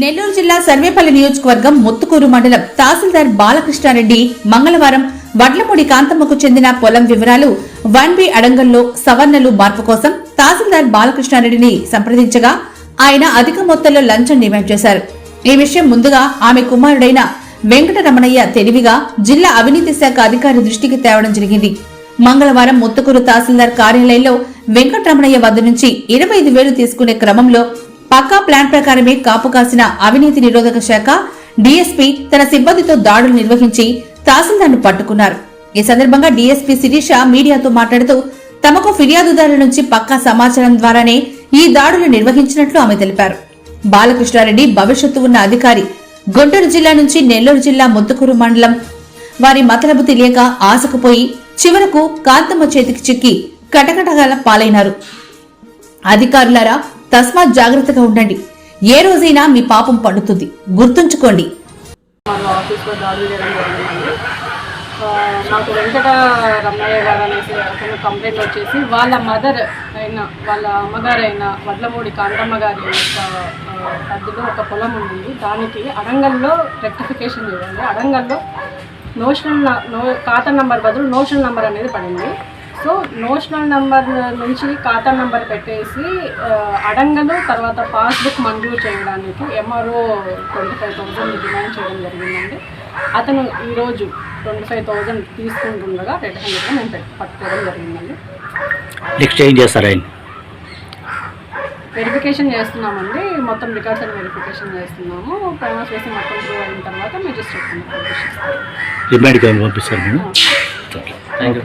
నెల్లూరు జిల్లా సర్వేపల్లి నియోజకవర్గం ముత్తుకూరు మండలం తహసీల్దార్ బాలకృష్ణారెడ్డి మంగళవారం వడ్లమూడి కాంతమ్మకు చెందిన పొలం వివరాలు వన్ బి అడంగల్లో సవర్ణలు మార్పు కోసం తహసీల్దార్ బాలకృష్ణారెడ్డిని సంప్రదించగా ఆయన అధిక మొత్తంలో లంచం డిమాండ్ చేశారు. ఈ విషయం ముందుగా ఆమె కుమారుడైన వెంకటరమణయ్య తెలివిగా జిల్లా అవినీతి శాఖ అధికారి దృష్టికి తేవడం జరిగింది. మంగళవారం ముత్తుకూరు తహసీల్దార్ కార్యాలయంలో వెంకటరమణయ్య వద్ద నుంచి ఇరవై ఐదు వేలు తీసుకునే క్రమంలో పక్కా ప్లాన్ ప్రకారమే కాపు కాసిన అవినీతి నిరోధక శాఖ డీఎస్పీ తన సిబ్బందితో దాడులు నిర్వహించి తహసీల్దార్ను పట్టుకున్నారు. ఈ సందర్భంగా డీఎస్పీ శిరీష మీడియాతో మాట్లాడుతూ తమకు ఫిర్యాదుదారుల నుంచి పక్కా సమాచారం ద్వారానే ఈ దాడులు నిర్వహించినట్లు ఆమె తెలిపారు. బాలకృష్ణారెడ్డి భవిష్యత్తు ఉన్న అధికారి గుంటూరు జిల్లా నుంచి నెల్లూరు జిల్లా ముత్తుకూరు మండలం వారి మతలబు తెలియక ఆశకుపోయి చివరకు కాంతమ్మ చేతికి చిక్కి కటకటగాల పాలైనారు. అధికారులారా తస్మాత్ జాగ్రత్తగా ఉండండి. ఏ రోజైనా మీ పాపం పండుతుంది. గుర్తుంచుకోండి. ఆఫీస్లో నాకు వెంకట రమణయ్య గారు అనేసి అతను కంప్లైంట్ వచ్చేసి వాళ్ళ మదర్ అయిన వాళ్ళ అమ్మగారు అయిన వడ్లమూడి కాంతమ్మ గారి యొక్క ఒక పొలం ఉంది దానికి అడంగల్లో రెక్టిఫికేషన్ చేయాలి. అడంగల్లో నోషనల్ నో ఖాతా నంబర్ బదులు నోషనల్ నంబర్ అనేది పడింది. సో నోషనల్ నంబర్ నుంచి ఖాతా నంబర్ పెట్టేసి అడంగలు తర్వాత పాస్బుక్ మంజూరు చేయడానికి MRO twenty five thousand demand చేయడం జరిగిందండి. అతను ఈరోజు ట్వంటీ ఫైవ్ థౌజండ్ తీసుకుంటుండగా రెడ్ హ్యాండ్గా మేము పెట్- పట్టుకోవడం జరిగిందండి. నెక్స్ట్ ఏం చేస్తారు ఆయన? వెరిఫికేషన్ చేస్తున్నామండి. మొత్తం రికార్డ్స్ అని వెరిఫికేషన్ చేస్తున్నాము. ప్రైమస్ వేసి మొత్తం ప్రూవ్ అయిన తర్వాత మెజిస్ట్రేట్ రిమైండ్కి పంపిస్తారు మేము థ్యాంక్ యూ